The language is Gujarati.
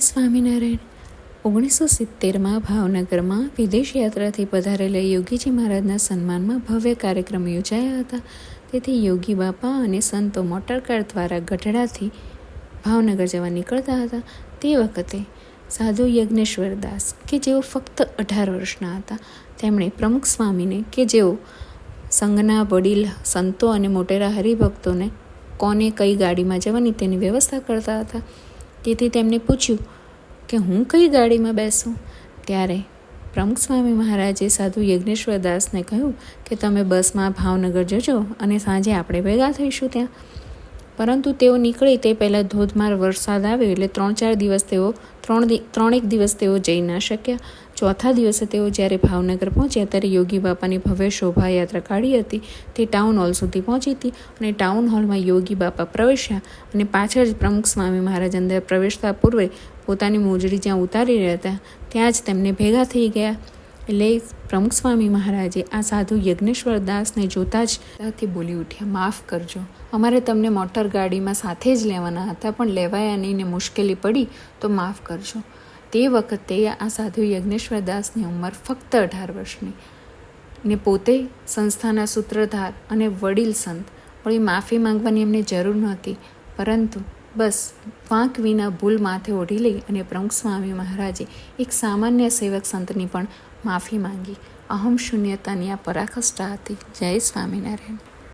સ્વામિનારાયણ. ઓગણીસો સિત્તેરમાં ભાવનગરમાં વિદેશ યાત્રાથી પધારેલા યોગીજી મહારાજના સન્માનમાં ભવ્ય કાર્યક્રમ યોજાયા હતા. તેથી યોગી બાપા અને સંતો મોટરકાર દ્વારા ગઢડાથી ભાવનગર જવા નીકળતા હતા. તે વખતે સાધુ યજ્ઞેશ્વર દાસ કે જેઓ ફક્ત અઢાર વર્ષના હતા, તેમણે પ્રમુખ સ્વામીને કે જેઓ સંઘના વડીલ, સંતો અને મોટેરા હરિભક્તોને કોને કઈ ગાડીમાં જવાની તેની વ્યવસ્થા કરતા હતા તેથી તેમને પૂછ્યું કે હું કઈ ગાડીમાં બેસું? ત્યારે પ્રમુખ સ્વામી મહારાજે સાધુ યજ્ઞેશ્વર દાસને કહ્યું કે તમે બસમાં ભાવનગર જજો અને સાંજે આપણે ભેગા થઈશું ત્યાં. પરંતુ તેઓ નીકળે તે પહેલાં ધોધમાર વરસાદ આવ્યો એટલે ત્રણ ચાર દિવસ તેઓ, ત્રણ ત્રણેક દિવસ તેઓ જઈ ના શક્યા. ચોથા દિવસે તેઓ જ્યારે ભાવનગર પહોંચ્યા ત્યારે યોગી બાપાની ભવ્ય શોભાયાત્રા કાઢી હતી. તે ટાઉન હોલ સુધી પહોંચી હતી અને ટાઉન હોલમાં યોગી બાપા પ્રવેશ્યા અને પાછળ જ પ્રમુખ સ્વામી મહારાજ અંદર પ્રવેશતા પૂર્વે પોતાની મોજડી જ્યાં ઉતારી રહ્યા હતા, ત્યાં જ તેમને ભેગા થઈ ગયા. એટલે પ્રમુખ સ્વામી મહારાજે આ સાધુ યજ્ઞેશ્વર દાસને જોતા જ બોલી ઉઠ્યા, માફ કરજો. અમારે તમને મોટર ગાડીમાં સાથે જ લેવાના હતા, પણ લેવાયા નહીં ને મુશ્કેલી પડી, તો માફ કરજો. તે વખતે આ સાધુ યજ્ઞેશ્વર દાસની ઉંમર ફક્ત અઢાર વર્ષની. ને પોતે સંસ્થાના સૂત્રધાર અને વડીલ સંત. વળી માફી માંગવાની એમને જરૂર નહોતી. પરંતુ બસ વાંક વિના ભૂલ માથે ઓઢી લઈ અને પ્રમુખ સ્વામી મહારાજે એક સામાન્ય સેવક સંતની પણ માફી માંગી. અહમ શૂન્યતાની આ પરાકાષ્ઠા હતી. જય સ્વામિનારાયણ.